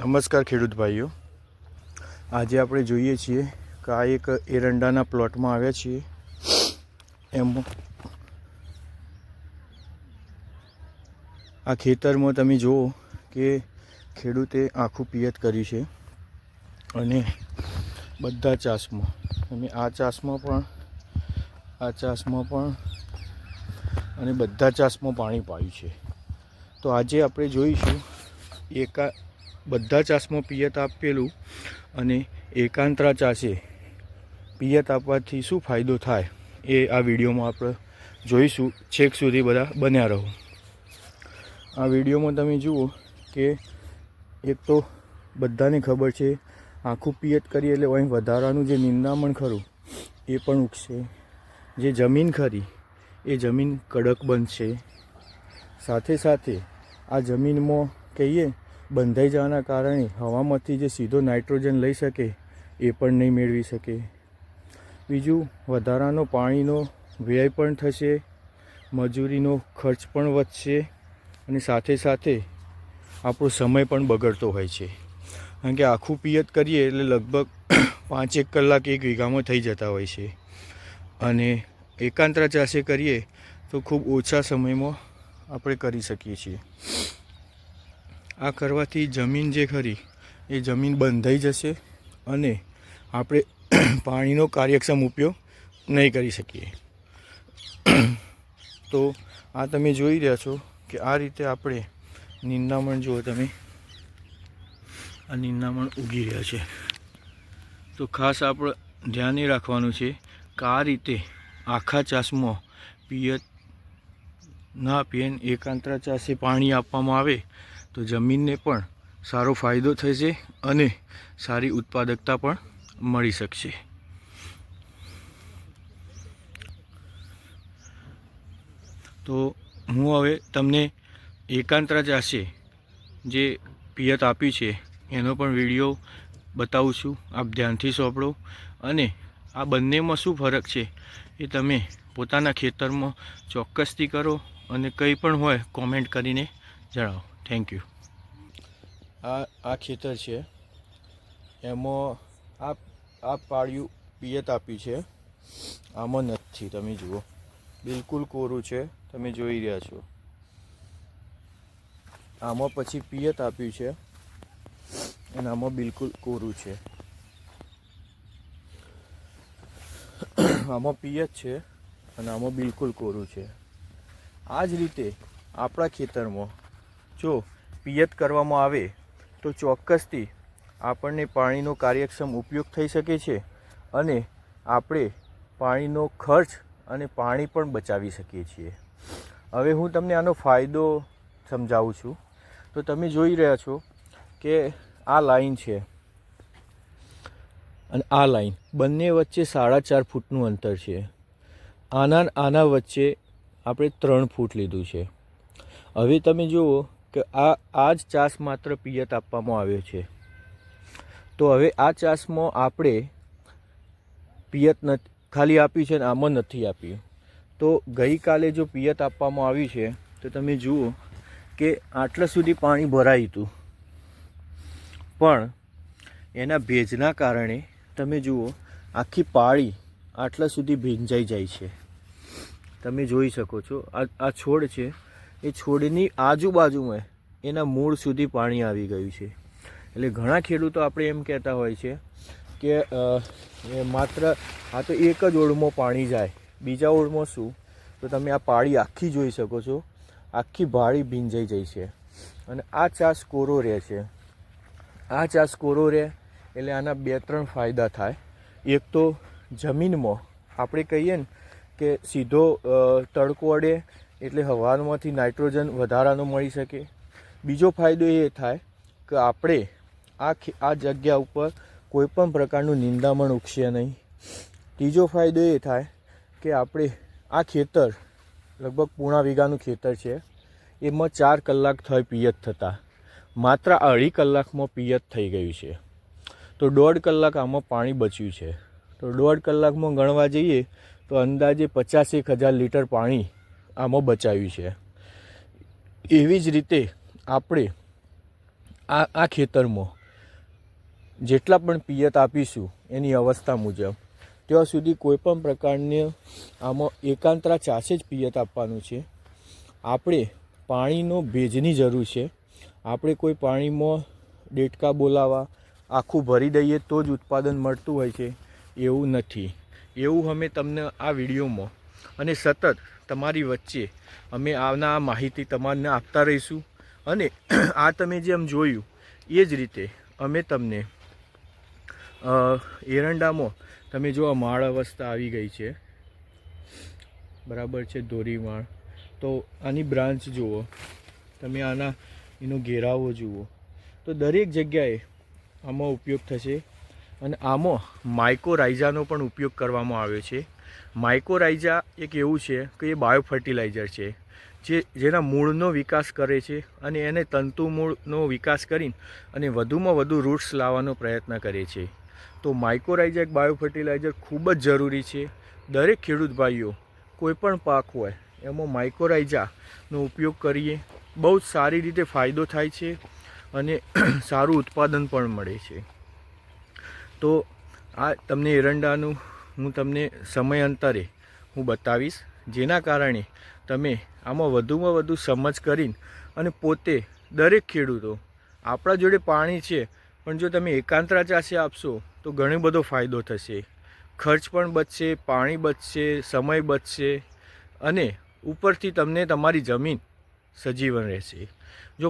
નમસ્કાર ખેડૂત ભાઈઓ. આજે આપણે જોઈએ છીએ કે આ એક એરંડાના પ્લોટમાં આવ્યા છીએ. એમ આ ખેતરમાં તમે જુઓ કે ખેડૂતે આખું પિયત કર્યું છે અને બધા ચાસમાં. અને આ ચાસમાં પણ, આ ચાસમાં પણ અને બધા ચાસમાં પાણી પાયું છે. તો આજે આપણે જોઈશું એકા બધા ચાસમાં પિયત આપેલું અને એકાંતરા ચાસે પિયત આપવાથી શું ફાયદો થાય એ આ વિડીયોમાં આપણે જોઈશું. છેક સુધી બધા બન્યા રહો. આ વિડીયોમાં તમે જુઓ કે એક તો બધાને ખબર છે, આખું પિયત કરીએ એટલે અહીં વધારાનું જે નિંદામણ ખરું, એ પણ ઉગશે. જે જમીન ખરી, એ જમીન કડક બનશે. સાથે સાથે આ જમીનમાં કહીએ બંધાઈ જવાના કારણે હવામાંથી જે સીધો નાઇટ્રોજન લઈ શકે એ પણ નહીં મેળવી શકે. બીજું, વધારાનો પાણીનો વ્યય પણ થશે, મજૂરીનો ખર્ચ પણ વધશે અને સાથે સાથે આપણો સમય પણ બગડતો હોય છે. કારણ કે આખું પિયત કરીએ એટલે લગભગ પાંચેક કલાક એક વીઘામાં થઈ જતા હોય છે. અને એકાંતરા ચાષે કરીએ તો ખૂબ ઓછા સમયમાં આપણે કરી શકીએ છીએ. આ કરવાથી જમીન જે ખરી, એ જમીન બંધાઈ જશે અને આપણે પાણીનો કાર્યક્ષમ ઉપયોગ નહીં કરી શકીએ. તો આ તમે જોઈ રહ્યા છો કે આ રીતે આપણે નિંદામણ જુઓ તમે. આ નિંદામણ ઉગી રહ્યા છે. તો ખાસ આપણે ધ્યાન એ રાખવાનું છે કે આ રીતે આખા ચાસમાં પિયત, ના પીએન એકાંતરા ચાસે પાણી આપવામાં આવે તો જમીનને પણ સારો ફાયદો થશે અને સારી ઉત્પાદકતા પણ મળી શકશે. તો હું હવે તમને એકાંતરા ચાસે જે પિયત આપી છે, એનો પણ વીડિયો બતાવું છું. આપ ધ્યાનથી સોંપડો અને આ બંનેમાં શું ફરક છે એ તમે પોતાના ખેતરમાં ચોક્કસથી કરો અને કંઈ પણ હોય કોમેન્ટ કરીને જણાવો. થેન્ક યુ આ આ ખેતર છે. એમાં આ આ પાળિયું પિયત આપ્યું છે. આમાં નથી. તમે જુઓ. બિલકુલ કોરું છે. તમે જોઈ રહ્યા છો. આમાં પછી પિયત આપ્યું છે. અને આમાં બિલકુલ કોરું છે. આમાં પિયત છે અને આમાં બિલકુલ કોરું છે. આ જ રીતે આપણા ખેતરમાં જો પિયત કરવામાં આવે, તો ચોક્કસથી આપણને પાણીનો કાર્યક્ષમ ઉપયોગ થઈ શકે છે અને આપણે પાણીનો ખર્ચ અને પાણી પણ બચાવી શકીએ છીએ. હવે હું તમને આનો ફાયદો સમજાવું છું. તો તમે જોઈ રહ્યા છો કે આ લાઈન છે અને આ લાઈન બંને વચ્ચે સાડા ચાર ફૂટનું અંતર છે. આના આના વચ્ચે આપણે ત્રણ ફૂટ લીધું છે. હવે તમે જુઓ કે આ આ જ ચાસ માત્ર પિયત આપવામાં આવ્યો છે. તો હવે આ ચાસમાં આપણે પિયત નથી ખાલી આપી છે ને આમાં નથી આપ્યું. તો ગઈકાલે જો પિયત આપવામાં આવી છે, તો તમે જુઓ કે આટલા સુધી પાણી ભરાયું હતું. પણ એના ભેજના કારણે તમે જુઓ, આખી પાળી આટલા સુધી ભીંજાઈ જાય છે. તમે જોઈ શકો છો, આ આ છોડ છે એ છોડની આજુબાજુમાં એના મૂળ સુધી પાણી આવી ગયું છે. એટલે ઘણા ખેડૂતો આપણે એમ કહેતા હોય છે કે માત્ર, આ તો એક જ ઓળમાં પાણી જાય, બીજા ઓળમાં શું? તો તમે આ પાળી આખી જોઈ શકો છો, આખી ભાળી ભીંજાઈ જાય છે. અને આ ચાસ કોરો રહે છે. આ ચાસ કોરો રહે એટલે આના બે ત્રણ ફાયદા થાય. એક તો જમીનમાં આપણે કહીએ ને કે સીધો તડકો અડે એટલે હવામાંથી નાઇટ્રોજન વધારાનો મળી શકે. બીજો ફાયદો એ થાય કે આપણે આ આ જગ્યા ઉપર કોઈપણ પ્રકારનું નિંદામણ ઉગશે નહીં. ત્રીજો ફાયદો એ થાય કે આપણે આ ખેતર, લગભગ પૂણા વીઘાનું ખેતર છે, એમાં ચાર કલાક થઈ પિયત થતાં. માત્ર અઢી કલાકમાં પિયત થઈ ગયું છે. તો દોઢ કલાક આમાં પાણી બચ્યું છે. તો દોઢ કલાકમાં ગણવા જઈએ તો અંદાજે પચાસેક હજાર લીટર પાણી આમાં બચાવ્યું છે. એવી જ રીતે આપણે આ આ ખેતરમાં જેટલા પણ પિયત આપીશું એની અવસ્થા મુજબ, ત્યાં સુધી કોઈ પણ પ્રકારની આમાં એકાંતરા ચાસે જ પિયત આપવાનું છે. આપણે પાણીનો ભેજની જરૂર છે. આપણે કોઈ પાણીમાં ડેટકા બોલાવા, આખું ભરી દઈએ તો જ ઉત્પાદન મળતું હોય છે. એવું નથી. એવું અમે તમને આ વિડીયોમાં અને સતત તમારી વચ્ચે અમે આના માહિતી તમારને આપતા રહીશું. અને આ તમે જેમ જોયું, એ જ રીતે અમે તમને એરંડામાં તમે જો માળ અવસ્થા આવી ગઈ છે, બરાબર છે, ધોરીમાળ, તો આની બ્રાન્ચ જુઓ, તમે આના, એનો ઘેરાવો જુઓ. તો દરેક જગ્યાએ આમાં ઉપયોગ થશે અને આમાં માઇકોરાઇઝાનો પણ ઉપયોગ કરવામાં આવ્યો છે. માઇકોરાઇઝા એક એવું છે કે એ બાયો ફર્ટિલાઇઝર છે, જે જેના મૂળનો વિકાસ કરે છે અને એને તંતુ મૂળનો વિકાસ કરીને અને વધુમાં વધુ રૂટ્સ લાવવાનો પ્રયત્ન કરે છે. તો માઇકોરાઇઝા એક બાયો ફર્ટિલાઇઝર ખૂબ જ જરૂરી છે. દરેક ખેડૂત ભાઈઓ, કોઈ પણ પાક હોય, એમાં માઇકોરાઇઝાનો ઉપયોગ કરીએ. બહુ જ સારી રીતે ફાયદો થાય છે અને સારું ઉત્પાદન પણ મળે છે. તો આ તમને એરંડાનું હું તમને સમયાંતરે હું બતાવીશ, જેના કારણે તમે આમાં વધુમાં વધુ સમજ કરીને અને પોતે દરેક ખેડૂતો આપણા જોડે પાણી છે, પણ જો તમે એકાંતરા ચાષે આપશો, તો ઘણો બધો ફાયદો થશે. ખર્ચ પણ બચશે, પાણી બચશે, સમય બચશે અને ઉપરથી તમને તમારી જમીન સજીવન રહેશે. જો